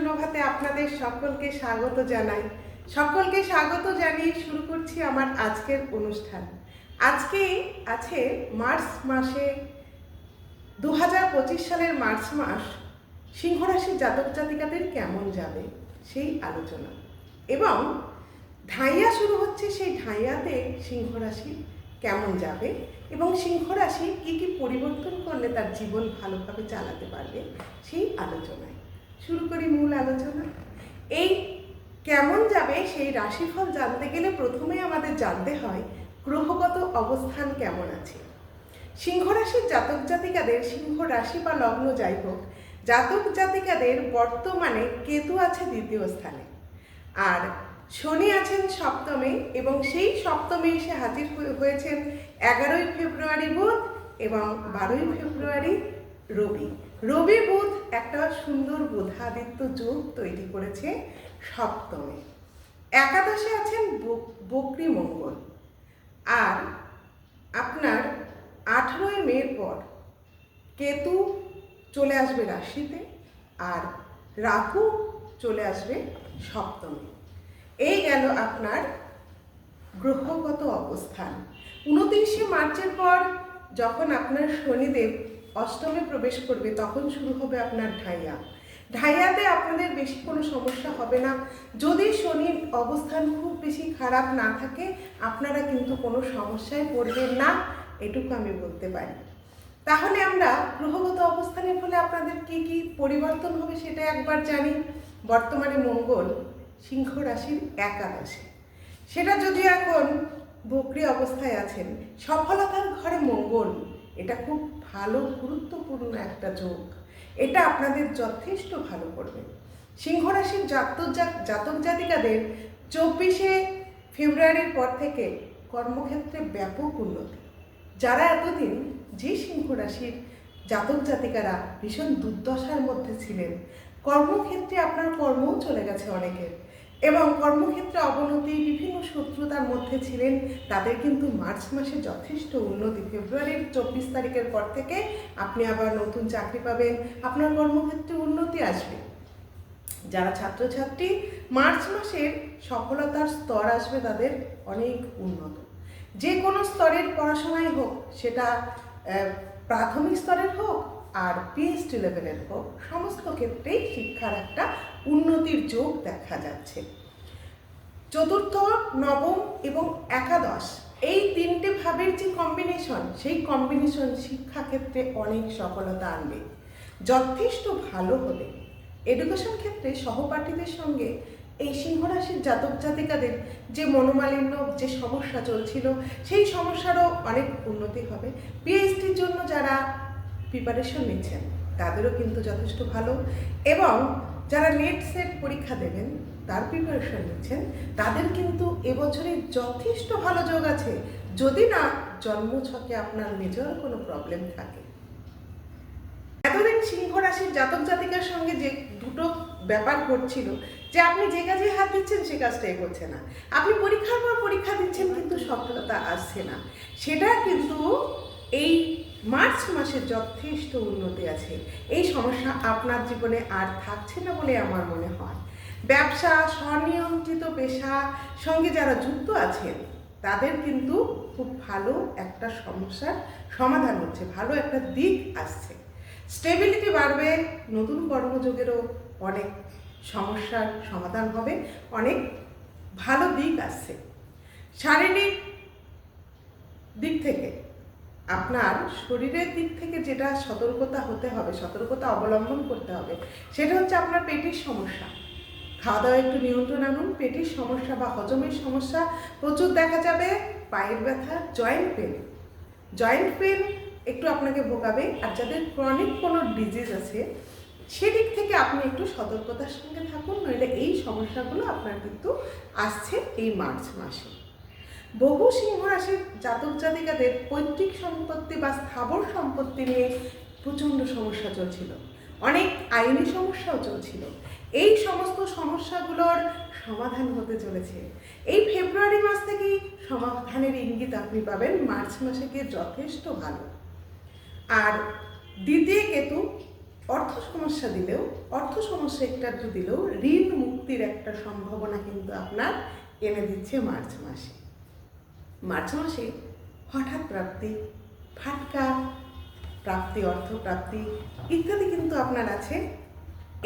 সুপ্রভাতে আপনাদের সকলকে স্বাগত জানাই। সকলকে স্বাগত জানিয়ে শুরু করছি আমার আজকের অনুষ্ঠান। আজকে আছে মার্চ মাসে দু সালের মার্চ মাস সিংহ রাশির জাতক জাতিকাদের কেমন যাবে সেই আলোচনা। এবং ঢাইয়া শুরু হচ্ছে সেই ঢাইয়াতে সিংহরাশি কেমন যাবে এবং সিংহরাশি কী কী পরিবর্তন করলে তার জীবন ভালোভাবে চালাতে পারবে সেই আলোচনায়। শুরু করি মূল আলোচনা। এই কেমন যাবে সেই রাশিফল জানতে গেলে প্রথমে আমাদের জানতে হয় গ্রহগত অবস্থান কেমন আছে। সিংহ রাশির জাতক জাতিকাদের সিংহ রাশি বা লগ্ন যাই হোক, জাতক জাতিকাদের বর্তমানে কেতু আছে দ্বিতীয় স্থানে। আর শনি আছেন সপ্তমে এবং সেই সপ্তমে এসে হাজির হয়েছেন এগারোই ফেব্রুয়ারি বুধ এবং বারোই ফেব্রুয়ারি রবি। রবি বুধ একটা সুন্দর বোধাদিত্য যোগ তৈরি করেছে সপ্তমে। একাদশে আছেন বক- বকরি মঙ্গল। আর আপনার আঠেরোই মের পর কেতু চলে আসবে রাশিতে আর রাহু চলে আসবে সপ্তমে। এই গেল আপনার গ্রহগত অবস্থান। উনত্রিশে মার্চের পর যখন আপনার শনিদেব অষ্টমে প্রবেশ করবে, তখন শুরু হবে আপনার ঢাইয়া। ঢাইয়াতে আপনাদের বেশি কোনো সমস্যা হবে না। যদি শনির অবস্থান খুব বেশি খারাপ না থাকে, আপনারা কিন্তু কোনো সমস্যায় পড়বেন না, এটুকু আমি বলতে পারি। তাহলে আমরা গ্রহগত অবস্থানের ফলে আপনাদের কি কি পরিবর্তন হবে সেটা একবার জানি। বর্তমানে মঙ্গল, সিংহ রাশির একাদশে। সেটা যদি এখন বকরি অবস্থায় আছেন, সফলতার ঘরে মঙ্গল। এটা খুব ভালো, গুরুত্বপূর্ণ একটা যোগ। এটা আপনাদের যথেষ্ট ভালো করবে। সিংহ রাশির জাতক জাতক জাতিকাদের চব্বিশে ফেব্রুয়ারির পর থেকে কর্মক্ষেত্রে ব্যাপক উন্নতি। যারা এতদিন যে সিংহ রাশির জাতক জাতিকারা ভীষণ দুর্দশার মধ্যে ছিলেন, কর্মক্ষেত্রে আপনার কর্মও চলে গেছে অনেকের। এবং কর্মক্ষেত্রে অবনতি, বিভিন্ন শত্রুতার মধ্যে ছিলেন, তাদের কিন্তু মার্চ মাসে যথেষ্ট উন্নতি। ফেব্রুয়ারির চব্বিশ তারিখের পর থেকে আপনি আবার নতুন চাকরি পাবেন, আপনার কর্মক্ষেত্রে উন্নতি আসবে। যারা ছাত্রছাত্রী, মার্চ মাসের সফলতার স্তর আসবে তাদের অনেক উন্নত। যে কোনো স্তরের পড়াশোনাই হোক, সেটা প্রাথমিক স্তরের হোক আর পিএইচডি লেভেলের হোক, সমস্ত ক্ষেত্রেই শিক্ষার একটা উন্নতির যোগ দেখা যাচ্ছে। চতুর্থ, নবম এবং একাদশ, এই তিনটে ভাবের যে কম্বিনেশন সেই কম্বিনেশন শিক্ষাক্ষেত্রে অনেক সফলতা আনবে। যথেষ্ট ভালো হলে এডুকেশন ক্ষেত্রে সহপাঠীদের সঙ্গে এই সিংহ রাশির জাতক জাতিকাদের যে মনোমালিন্য, যে সমস্যা চলছিল, সেই সমস্যারও অনেক উন্নতি হবে। পিএইচডির জন্য যারা প্রিপারেশন নিচ্ছেন, তাদেরও কিন্তু যথেষ্ট ভালো। এবং যারা নেট সেট পরীক্ষা দেবেন, তার প্রিপারেশন নিচ্ছেন, তাদের কিন্তু এবছরে যথেষ্ট ভালো যোগ আছে। যদি না জন্মছকে আপনার মেজর কোনো প্রবলেম থাকে। এতদিন সিংহ রাশির জাতক জাতিকার সঙ্গে যে দুটো ব্যাপার ঘটছিল, যে আপনি যে কাজে হাত দিচ্ছেন, সে কাজটা এগোচ্ছে না। আপনি পরীক্ষার পর পরীক্ষা দিচ্ছেন, কিন্তু সফলতা আসছে না। সেটা কিন্তু এই মার্চ মাসে যথেষ্ট উন্নতি আছে। এই সমস্যা আপনার জীবনে আর থাকছে না বলে আমার মনে হয়। ব্যবসা, স্বনিয়ন্ত্রিত পেশা, সঙ্গে যারা যুক্ত আছেন, তাদের কিন্তু খুব ভালো একটা সমস্যার সমাধান হচ্ছে, ভালো একটা দিক আসছে। স্টেবিলিটি বাড়বে, নতুন কর্মযোগেরও অনেক সমস্যার সমাধান হবে, অনেক ভালো দিক আসছে। শারীরিক দিক থেকে আপনার শরীরের দিক থেকে যেটা সতর্কতা হতে হবে, সতর্কতা অবলম্বন করতে হবে, সেটা হচ্ছে আপনার পেটের সমস্যা। খাওয়া দাওয়া একটু নিয়ন্ত্রণ আনুন, পেটের সমস্যা বা হজমের সমস্যা প্রচুর দেখা যাবে, পায়ের ব্যথা, জয়েন্ট পেন। জয়েন্ট পেন একটু আপনাকে ভোগাবে, আর যাদের ক্রনিক কোনো ডিজিজ আছে, সেদিক থেকে আপনি একটু সতর্কতার সঙ্গে থাকুন, নইলে এই সমস্যাগুলো আপনার কিন্তু আসছে এই মার্চ মাসে। বহু সিংহ রাশির জাতক জাতিকাদের পৈতৃক সম্পত্তি বা স্থাবর সম্পত্তি নিয়ে প্রচণ্ড সমস্যা চলছিল। অনেক আইনি সমস্যাও চলছিল। এই সমস্ত সমস্যাগুলোর সমাধান হতে চলেছে। এই ফেব্রুয়ারি মাস থেকেই সমাধানের ইঙ্গিত আপনি পাবেন, মার্চ মাসে গিয়ে যথেষ্ট ভালো। আর দ্বিতীয় কেতু অর্থ সমস্যা দিলেও, অর্থ সমস্যা একটু দিলেও ঋণ মুক্তির একটা সম্ভাবনা কিন্তু আপনার এনে দিচ্ছে মার্চ মাসে। মার্চ মাসে হঠাৎ প্রাপ্তি, ফাটকা, প্রাপ্তি, অর্থ প্রাপ্তি ইত্যাদি কিন্তু আপনার আছে।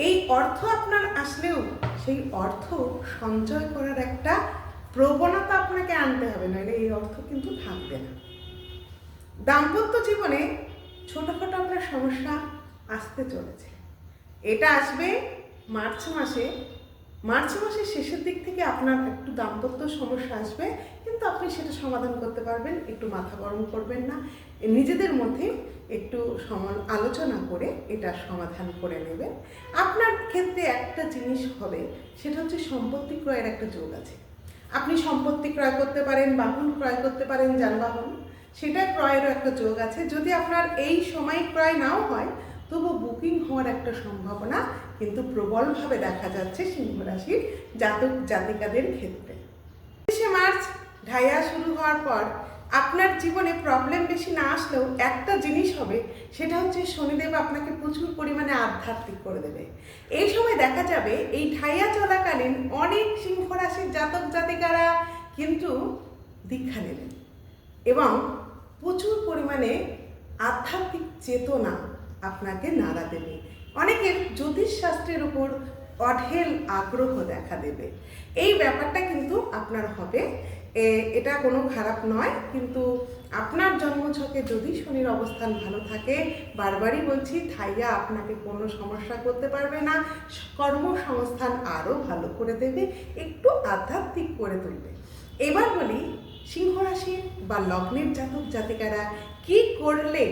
এই অর্থ আপনার আসলেও সেই অর্থ সঞ্চয় করার একটা প্রবণতা আপনাকে আনতে হবে নইলে এই অর্থ কিন্তু থাকবে না। দাম্পত্য জীবনে ছোটোখাটো আপনার সমস্যা আসতে চলেছে। এটা আসবে মার্চ মাসে মার্চ মাসের শেষের দিক থেকে আপনার একটু দাম্পত্য সমস্যা আসবে, কিন্তু আপনি সেটা সমাধান করতে পারবেন, একটু মাথা গরম করবেন না। নিজেদের মধ্যে একটু আলোচনা করে এটা সমাধান করে নেবেন। আপনার ক্ষেত্রে একটা জিনিস হবে, সেটা হচ্ছে সম্পত্তি ক্রয়ের একটা যোগ আছে। আপনি সম্পত্তি ক্রয় করতে পারেন, বাহন ক্রয় করতে পারেন, যানবাহন, সেটা ক্রয়েরও একটা যোগ আছে। যদি আপনার এই সময় ক্রয় নাও হয়, তবু বুকিং হওয়ার একটা সম্ভাবনা কিন্তু প্রবলভাবে দেখা যাচ্ছে সিংহ রাশির জাতক জাতিকাদের ক্ষেত্রে। তিরিশে মার্চ ঢাইয়া শুরু হওয়ার পর আপনার জীবনে প্রবলেম বেশি না আসলেও একটা জিনিস হবে, সেটা হচ্ছে শনিদেব আপনাকে প্রচুর পরিমাণে আধ্যাত্মিক করে দেবে। এই সময় দেখা যাবে এই ঢাইয়া চলাকালীন অনেক সিংহ রাশির জাতক জাতিকারা কিন্তু দীক্ষা নেবেন এবং প্রচুর পরিমাণে আধ্যাত্মিক চেতনা আপনাকে নাড়া দেবে। অনেকের জ্যোতিষশাস্ত্রের উপর অঢেল আগ্রহ দেখা দেবে। এই ব্যাপারটা কিন্তু আপনার হবে। এটা কোনো খারাপ নয়, কিন্তু আপনার জন্মছকে যদি শনির অবস্থান ভালো থাকে, বারবারই বলছি থাইয়া আপনাকে কোনো সমস্যা করতে পারবে না। কর্মসংস্থান আরও ভালো করে দেবে, একটু আধ্যাত্মিক করে তুলবে। এবার বলি, সিংহ রাশির বা লগ্নের জাতক জাতিকারা কি করলে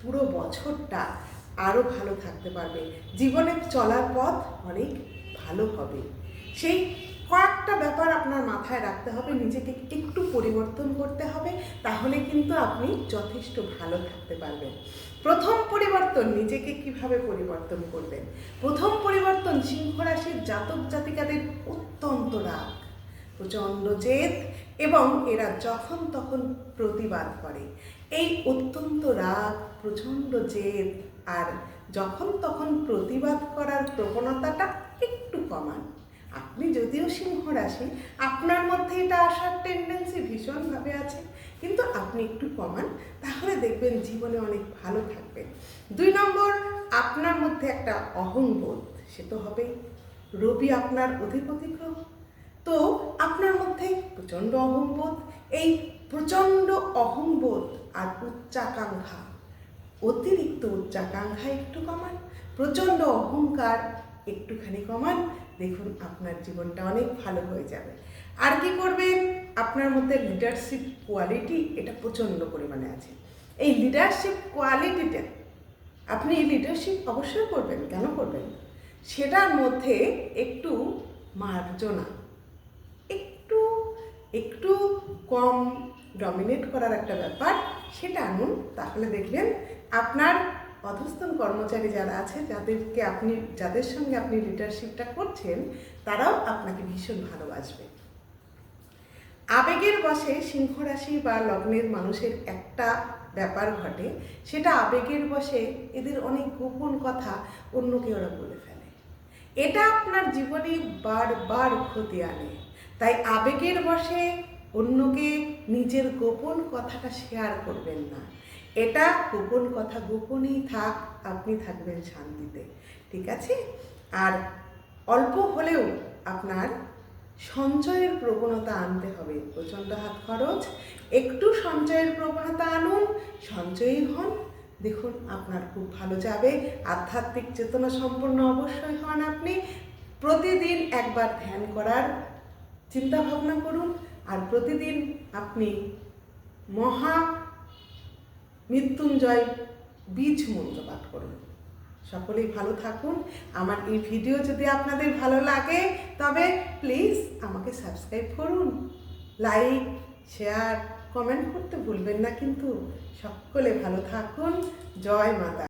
পুরো বছরটা আরও ভালো থাকতে পারবে। জীবনে চলার পথ অনেক ভালো হবে। সেই কয়েকটা ব্যাপার আপনার মাথায় রাখতে হবে, নিজেকে একটু পরিবর্তন করতে হবে, তাহলে কিন্তু আপনি যথেষ্ট ভালো থাকতে পারবেন। প্রথম পরিবর্তন, নিজেকে কীভাবে পরিবর্তন করবেন? প্রথম পরিবর্তন সিংহ রাশির জাতক জাতিকাদের অত্যন্ত রাগ, প্রচণ্ড জেদ এবং এরা যখন তখন প্রতিবাদ করে। এই অত্যন্ত রাগ, প্রচণ্ড জেদ আর যখন তখন প্রতিবাদ করার প্রবণতাটা একটু কমান। আপনি যদিও সিংহ রাশি, আপনার মধ্যে এটা আসার টেন্ডেন্সি ভীষণভাবে আছে, কিন্তু আপনি একটু কমান, তাহলে দেখবেন জীবনে অনেক ভালো থাকবেন দুই নম্বর, আপনার মধ্যে একটা অহংবোধ, সে তো হবেই। রবি আপনার অধিপতি গ্রহ। তো আপনার মধ্যে প্রচণ্ড অহংবোধ, এই প্রচণ্ড অহংবোধ আর উচ্চাকাঙ্ক্ষা অতিরিক্ত উচ্চাকাঙ্ক্ষা একটু কমান, প্রচণ্ড অহংকার একটুখানি কমান, দেখুন আপনার জীবনটা অনেক ভালো হয়ে যাবে। আর কি করবেন? আপনার মধ্যে লিডারশিপ কোয়ালিটি এটা প্রচণ্ড পরিমাণে আছে। এই লিডারশিপ কোয়ালিটিটা আপনি এই লিডারশিপ অবশ্যই করবেন, কেন করবেন? সেটার মধ্যে একটু মার্জনা, একটু একটু কম ডমিনেট করার একটা ব্যাপার, সেটা আনুন, তাহলে দেখবেন আপনার অধস্তন কর্মচারী যারা আছে, যাদেরকে আপনি, যাদের সঙ্গে আপনি লিডারশিপটা করছেন, তারাও আপনাকে ভীষণ ভালোবাসবে। আবেগের বশে সিংহ রাশি বা লগ্নের মানুষের একটা ব্যাপার ঘটে, সেটা আবেগের বশে এদের অনেক গোপন কথা অন্যকে ওরা বলে ফেলে। এটা আপনার জীবনে বারবার ক্ষতি আনে। তাই আবেগের বশে অন্যকে নিজের গোপন কথাটা শেয়ার করবেন না। এটা গোপন কথা গোপনই থাক, আপনি থাকবেন শান্তিতে, ঠিক আছে? আর অল্প হলেও আপনার সঞ্চয়ের প্রবণতা আনতে হবে, প্রচণ্ড হাত খরচ, একটু সঞ্চয়ের প্রবণতা আনুন, সঞ্চয়ী হন, দেখুন আপনার খুব ভালো যাবে, আধ্যাত্মিক চেতনা সম্পন্ন অবশ্যই হন আপনি, প্রতিদিন একবার ধ্যান করার চিন্তা ভাবনা করুন, আর প্রতিদিন আপনি মহা মৃত্যুঞ্জয় বীজ মন্ত্র পাঠ করুন। সকলেই ভালো থাকুন। আমার এই ভিডিও যদি আপনাদের ভালো লাগে, তবে প্লিজ আমাকে সাবস্ক্রাইব করুন। লাইক শেয়ার কমেন্ট করতে ভুলবেন না কিন্তু। সকলে ভালো থাকুন। জয় মাতা